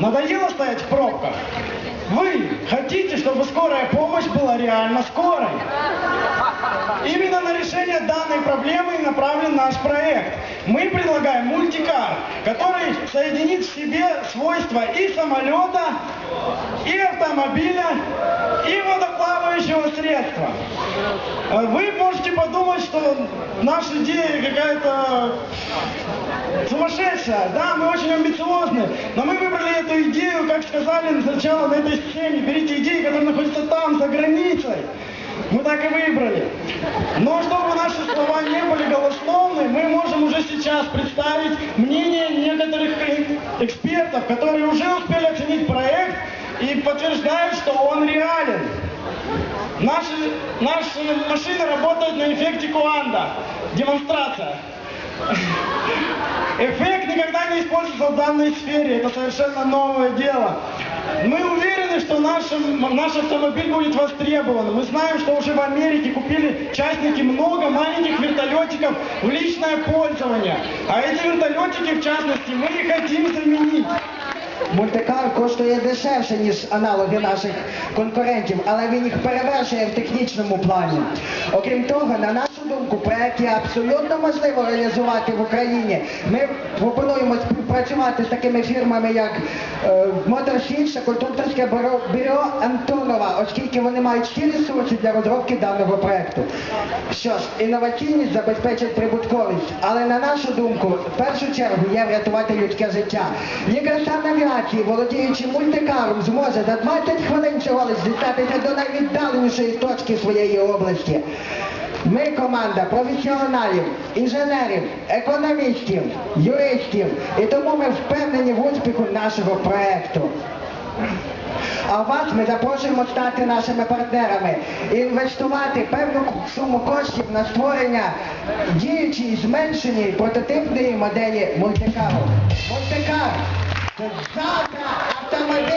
Надоело стоять в пробках? Вы хотите, чтобы скорая помощь была реально скорой? Именно на решение данной проблемы и направлен наш проект. Мы предлагаем мультикар, который соединит в себе свойства и самолета, и автомобиля, и водоплавающего средства. Вы можете подумать, что наша идея какая-то сумасшедшая. Да, мы очень амбициозны, но мы выбрали эту идею, как сказали сначала на этой сцене, берите идеи, которые находятся там, за границей. Мы так и выбрали. Но чтобы наши слова не были голословны, мы можем уже сейчас представить мнение некоторых э- экспертов, которые уже успели оценить проект и подтверждают, что он реален. Наши, наши машины работают на эффекте Куанда. Демонстрация. Эффект никогда не использовался в данной сфере. Это совершенно новое дело. Мы уверены, что наш, наш автомобиль будет востребован. Мы знаем, что уже в Америке купили частники много маленьких вертолетиков в личное пользование. А эти вертолетики, в частности, мы и хотим заменить. Мультикар коштує дешевше, ніж аналоги наших конкурентів, але він їх перевершує в технічному плані. Окрім того, на нашу думку, проект абсолютно можливо реалізувати в Україні. Ми пропонуємо співпрацювати з такими фірмами, як е, Моторфіша, конструкторське бюро, Антонова, оскільки вони мають всі ресурси для розробки даного проекту. Що ж, інноваційність забезпечить прибутковість, але на нашу думку, в першу чергу є врятувати людське життя. Лікарсан авіації, володіючи мультикаром, зможе за 20 хвилин всього лиш дістатися до найвіддаленішої точки своєї області. Ми команда професіоналів, інженерів, економістів, юристів, і тому ми впевнені в успіху нашого проекту. А вас ми запрошуємо стати нашими партнерами і інвестувати певну суму коштів на створення діючої зменшеної прототипної моделі мультикару. Мультикар це завтра автомобіль